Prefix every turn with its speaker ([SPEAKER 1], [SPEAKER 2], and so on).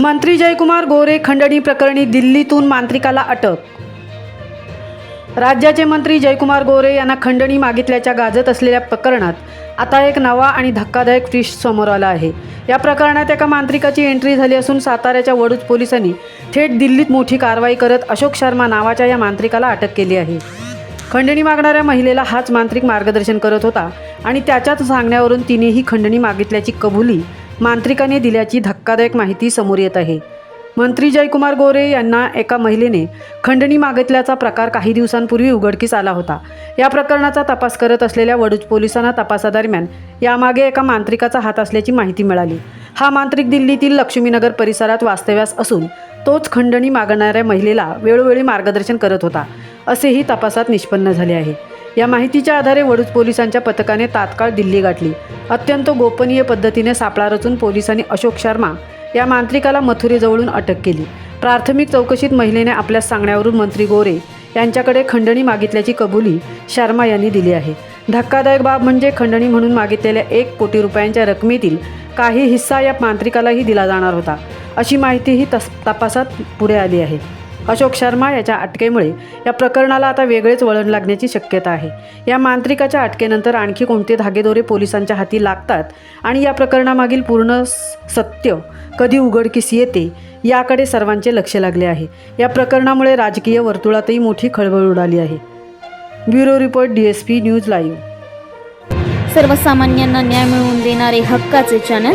[SPEAKER 1] मंत्री जयकुमार गोरे खंडणी प्रकरणी दिल्लीतून मांत्रिकाला अटक. राज्याचे मंत्री जयकुमार गोरे यांना खंडणी मागितल्याच्या गाजत असलेल्या प्रकरणात आता एक नवा आणि धक्कादायक ट्विस्ट समोर आला आहे. या प्रकरणात एका मांत्रिकाची एंट्री झाली असून साताऱ्याच्या वडूज पोलिसांनी थेट दिल्लीत मोठी कारवाई करत अशोक शर्मा नावाच्या या मांत्रिकाला अटक केली आहे. खंडणी मागणाऱ्या महिलेला हाच मांत्रिक मार्गदर्शन करत होता आणि त्याच्याच सांगण्यावरून तिनेही खंडणी मागितल्याची कबुली मांत्रिकाने दिल्याची धक्कादायक माहिती समोर येत आहे. मंत्री जयकुमार गोरे यांना एका महिलेने खंडणी मागितल्याचा प्रकार काही दिवसांपूर्वी उघडकीस आला होता. या प्रकरणाचा तपास करत असलेल्या वडूज पोलिसांना तपासादरम्यान यामागे एका मांत्रिकाचा हात असल्याची माहिती मिळाली. हा मांत्रिक दिल्लीतील लक्ष्मीनगर परिसरात वास्तव्यास असून तोच खंडणी मागणाऱ्या महिलेला वेळोवेळी मार्गदर्शन करत होता असेही तपासात निष्पन्न झाले आहे. या माहितीच्या आधारे वडूज पोलिसांच्या पथकाने तात्काळ दिल्ली गाठली. अत्यंत गोपनीय पद्धतीने सापळा रचून पोलिसांनी अशोक शर्मा या मांत्रिकाला मथुरेजवळून अटक केली. प्राथमिक चौकशीत महिलेने आपल्या सांगण्यावरून मंत्री गोरे यांच्याकडे खंडणी मागितल्याची कबुली शर्मा यांनी दिली आहे. धक्कादायक बाब म्हणजे खंडणी म्हणून मागितलेल्या एक कोटी रुपयांच्या रकमेतील काही हिस्सा या मांत्रिकालाही दिला जाणार होता. अशी माहितीही तस तपासात पुढे आली आहे. अशोक शर्मा याच्या अटकेमुळे या प्रकरणाला आता वेगळेच वळण लागण्याची शक्यता आहे. या मांत्रिकाच्या अटकेनंतर आणखी कोणते धागेदोरे पोलिसांच्या हाती लागतात आणि या प्रकरणामागील पूर्ण स- सत्य कधी उघडकीस येते याकडे सर्वांचे लक्ष लागले आहे. या प्रकरणामुळे राजकीय वर्तुळातही मोठी खळबळ उडाली आहे. Bureau report D S P news live.
[SPEAKER 2] सर्वसामान्यांना न्याय मिळवून देणारे हक्काचे channel